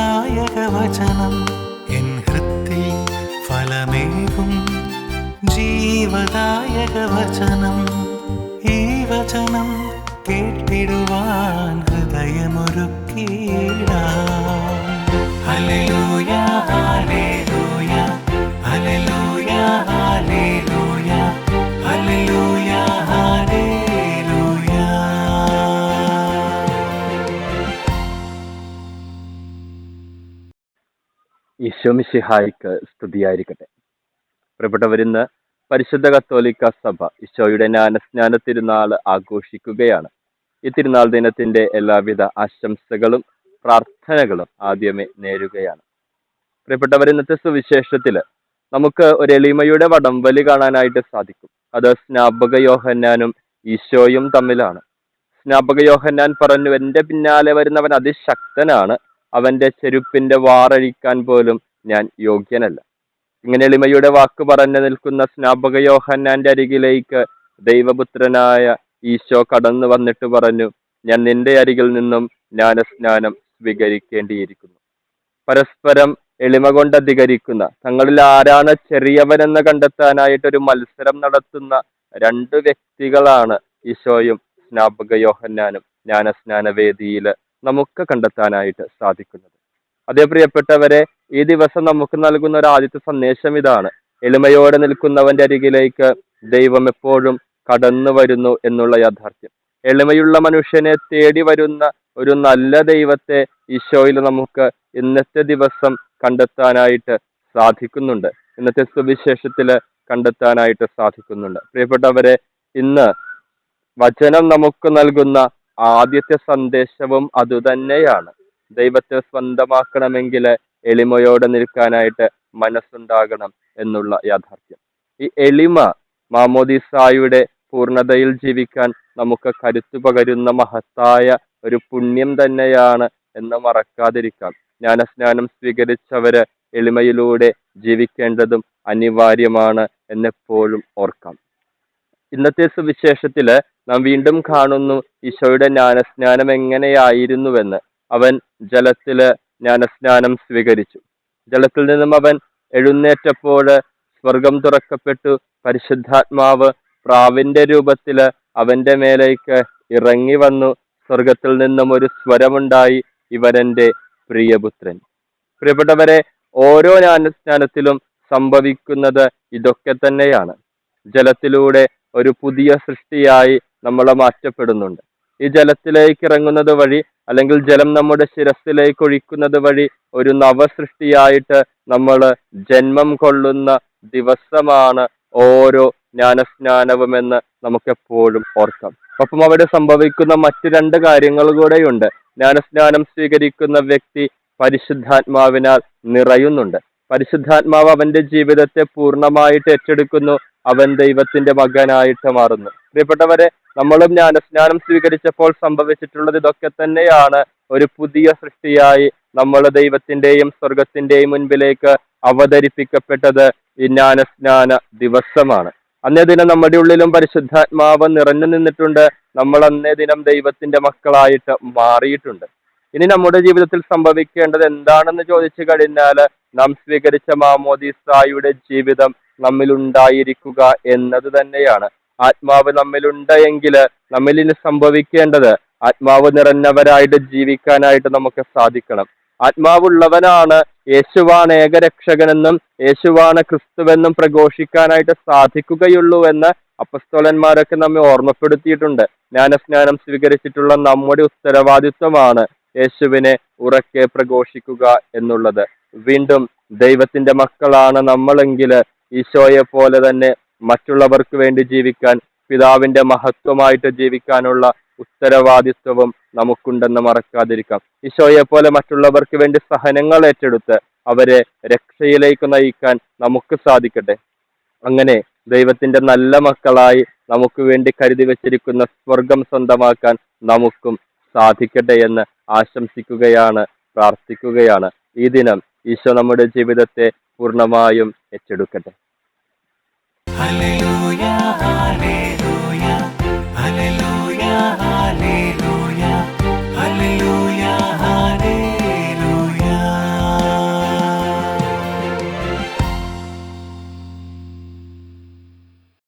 വചനം മുക്തിദായക വചനം എൻ ഹൃത്തിൽ ഫലമേകും ജീവദായക വചനം ഈ വചനം കേട്ടിടുവാൻ ഹൃദയമൊരുക്കിയിടാം ഹല്ലേലൂയ ഈശോമിശിഹായിക്ക് സ്തുതിയായിരിക്കട്ടെ. പ്രിയപ്പെട്ടവരിന്ന് പരിശുദ്ധ കത്തോലിക്ക സഭ ഈശോയുടെ ജ്ഞാനസ്നാന തിരുനാൾ ആഘോഷിക്കുകയാണ്. ഈ തിരുനാൾ ദിനത്തിന്റെ എല്ലാവിധ ആശംസകളും പ്രാർത്ഥനകളും ആദ്യമേ നേരുകയാണ്. പ്രിയപ്പെട്ടവർ ഇന്നത്തെ സുവിശേഷത്തിൽ നമുക്ക് ഒരു എളിമയുടെ വടംവലി കാണാനായിട്ട് സാധിക്കും. അത് സ്നാപക യോഹന്നാനും ഈശോയും തമ്മിലാണ്. സ്നാപക യോഹന്നാൻ പറഞ്ഞു എന്റെ പിന്നാലെ വരുന്നവൻ അതിശക്തനാണ്. അവന്റെ ചെരുപ്പിന്റെ വാറഴിക്കാൻ പോലും ഞാൻ യോഗ്യനല്ല. ഇങ്ങനെ എളിമയുടെ വാക്ക് പറഞ്ഞു നിൽക്കുന്ന സ്നാപക യോഹന്നാന്റെ അരികിലേക്ക് ദൈവപുത്രനായ ഈശോ കടന്നു വന്നിട്ട് പറഞ്ഞു ഞാൻ നിന്റെ അരികിൽ നിന്നും ജ്ഞാനസ്നാനം സ്വീകരിക്കേണ്ടിയിരിക്കുന്നു. പരസ്പരം എളിമ കൊണ്ട് അധികരിക്കുന്ന തങ്ങളിൽ ആരാണ് ചെറിയവനെന്ന് കണ്ടെത്താനായിട്ട് ഒരു മത്സരം നടത്തുന്ന രണ്ട് വ്യക്തികളാണ് ഈശോയും സ്നാപക യോഹന്നാനും ജ്ഞാനസ്നാന വേദിയിൽ നമുക്ക് കണ്ടെത്താനായിട്ട് സാധിക്കുന്നത്. അതേ പ്രിയപ്പെട്ടവരെ ഈ ദിവസം നമുക്ക് നൽകുന്ന ഒരു ആദ്യത്തെ സന്ദേശം ഇതാണ്. എളിമയോടെ നിൽക്കുന്നവന്റെ അരികിലേക്ക് ദൈവം എപ്പോഴും കടന്നു വരുന്നു എന്നുള്ള യാഥാർത്ഥ്യം. എളിമയുള്ള മനുഷ്യനെ തേടി വരുന്ന ഒരു നല്ല ദൈവത്തെ ഈശോയിൽ നമുക്ക് ഇന്നത്തെ ദിവസം കണ്ടെത്താനായിട്ട് സാധിക്കുന്നുണ്ട്. ഇന്നത്തെ സുവിശേഷത്തിൽ കണ്ടെത്താനായിട്ട് സാധിക്കുന്നുണ്ട്. പ്രിയപ്പെട്ടവരെ ഇന്ന് വചനം നമുക്ക് നൽകുന്ന ആദ്യത്തെ സന്ദേശവും അതുതന്നെയാണ് ദൈവത്തെ സ്വന്തമാക്കണമെങ്കിൽ എളിമയോടെ നിൽക്കാനായിട്ട് മനസ്സുണ്ടാകണം എന്നുള്ള യാഥാർത്ഥ്യം. ഈ എളിമ മാമോദിസായുടെ പൂർണതയിൽ ജീവിക്കാൻ നമുക്ക് കരുത്തു പകരുന്ന മഹത്തായ ഒരു പുണ്യം തന്നെയാണ് എന്ന് മറക്കാതിരിക്കാം. ജ്ഞാനസ്നാനം സ്വീകരിച്ചവര് എളിമയിലൂടെ ജീവിക്കേണ്ടതും അനിവാര്യമാണ് എന്നെപ്പോഴും ഓർക്കാം. ഇന്നത്തെ സുവിശേഷത്തിൽ നാം വീണ്ടും കാണുന്നു ഈശോയുടെ ജ്ഞാനസ്നാനം എങ്ങനെയായിരുന്നുവെന്ന്. അവൻ ജലത്തിൽ ജ്ഞാനസ്നാനം സ്വീകരിച്ചു. ജലത്തിൽ നിന്നും അവൻ എഴുന്നേറ്റപ്പോൾ സ്വർഗം തുറക്കപ്പെട്ടു. പരിശുദ്ധാത്മാവ് പ്രാവിന്റെ രൂപത്തിൽ അവന്റെ മേലേക്ക് ഇറങ്ങി വന്നു. സ്വർഗത്തിൽ നിന്നും ഒരു സ്വരമുണ്ടായി ഇവരെന്റെ പ്രിയപുത്രൻ. പ്രിയപ്പെട്ടവരെ ഓരോ ജ്ഞാനസ്നാനത്തിലും സംഭവിക്കുന്നത് ഇതൊക്കെ തന്നെയാണ്. ജലത്തിലൂടെ ഒരു പുതിയ സൃഷ്ടിയായി നമ്മൾ മാറ്റപ്പെടുന്നുണ്ട്. ഈ ജലത്തിലേക്ക് ഇറങ്ങുന്നത് വഴി അല്ലെങ്കിൽ ജലം നമ്മുടെ ശിരസിലേക്ക് ഒഴിക്കുന്നത് വഴി ഒരു നവസൃഷ്ടിയായിട്ട് നമ്മൾ ജന്മം കൊള്ളുന്ന ദിവസമാണ് ഓരോ ജ്ഞാനസ്നാനവും എന്ന് നമുക്കെപ്പോഴും ഓർക്കാം. ഒപ്പം അവിടെ സംഭവിക്കുന്ന മറ്റു രണ്ട് കാര്യങ്ങൾ കൂടെയുണ്ട്. ജ്ഞാനസ്നാനം സ്വീകരിക്കുന്ന വ്യക്തി പരിശുദ്ധാത്മാവിനാൽ നിറയുന്നുണ്ട്. പരിശുദ്ധാത്മാവ് അവന്റെ ജീവിതത്തെ പൂർണമായിട്ട് ഏറ്റെടുക്കുന്നു. അവൻ ദൈവത്തിന്റെ മകനായിട്ട് മാറുന്നു. പ്രിയപ്പെട്ടവരെ നമ്മളും ജ്ഞാനസ്നാനം സ്വീകരിച്ചപ്പോൾ സംഭവിച്ചിട്ടുള്ളത് ഇതൊക്കെ തന്നെയാണ്. ഒരു പുതിയ സൃഷ്ടിയായി നമ്മൾ ദൈവത്തിന്റെയും സ്വർഗത്തിന്റെയും മുൻപിലേക്ക് അവതരിപ്പിക്കപ്പെട്ടത് ഈ ജ്ഞാനസ്നാന ദിവസമാണ്. അന്നേ ദിനം നമ്മുടെ ഉള്ളിലും പരിശുദ്ധാത്മാവ് നിറഞ്ഞു നിന്നിട്ടുണ്ട്. നമ്മൾ അന്നേ ദിനം ദൈവത്തിന്റെ മക്കളായിട്ട് മാറിയിട്ടുണ്ട്. ഇനി നമ്മുടെ ജീവിതത്തിൽ സംഭവിക്കേണ്ടത് എന്താണെന്ന് ചോദിച്ചു കഴിഞ്ഞാൽ നാം സ്വീകരിച്ച മാമോദിസായുടെ ജീവിതം നമ്മിൽ ഉണ്ടായിരിക്കുക എന്നത് തന്നെയാണ്. ആത്മാവ് നമ്മിലുണ്ട് എങ്കിൽ നമ്മളിന് സംഭവിക്കേണ്ടത് ആത്മാവ് നിറഞ്ഞവരായിട്ട് ജീവിക്കാനായിട്ട് നമുക്ക് സാധിക്കണം. ആത്മാവുള്ളവനാണ് യേശുവാണ് ഏകരക്ഷകനെന്നും യേശുവാണ് ക്രിസ്തുവെന്നും പ്രഘോഷിക്കാനായിട്ട് സാധിക്കുകയുള്ളൂ എന്ന് അപ്പസ്തോലന്മാരൊക്കെ നമ്മെ ഓർമ്മപ്പെടുത്തിയിട്ടുണ്ട്. ജ്ഞാനസ്നാനം സ്വീകരിച്ചിട്ടുള്ള നമ്മുടെ ഉത്തരവാദിത്വമാണ് യേശുവിനെ ഉറക്കെ പ്രഘോഷിക്കുക എന്നുള്ളത്. വീണ്ടും ദൈവത്തിന്റെ മക്കളാണ് നമ്മളെങ്കിൽ ഈശോയെ പോലെ തന്നെ മറ്റുള്ളവർക്ക് വേണ്ടി ജീവിക്കാൻ പിതാവിന്റെ മഹത്വമായിട്ട് ജീവിക്കാനുള്ള ഉത്തരവാദിത്വവും നമുക്കുണ്ടെന്ന് മറക്കാതിരിക്കാം. ഈശോയെ പോലെ മറ്റുള്ളവർക്ക് വേണ്ടി സഹനങ്ങൾ ഏറ്റെടുത്ത് അവരെ രക്ഷയിലേക്ക് നയിക്കാൻ നമുക്ക് സാധിക്കട്ടെ. അങ്ങനെ ദൈവത്തിന്റെ നല്ല മക്കളായി നമുക്ക് വേണ്ടി കരുതി വെച്ചിരിക്കുന്ന സ്വർഗം സ്വന്തമാക്കാൻ നമുക്കും സാധിക്കട്ടെ എന്ന് ആശംസിക്കുകയാണ് പ്രാർത്ഥിക്കുകയാണ്. ഈ ദിനം ഈശോ നമ്മുടെ ജീവിതത്തെ പൂർണമായും ഏറ്റെടുക്കട്ടെ Hallelujah, hallelujah, hallelujah, hallelujah.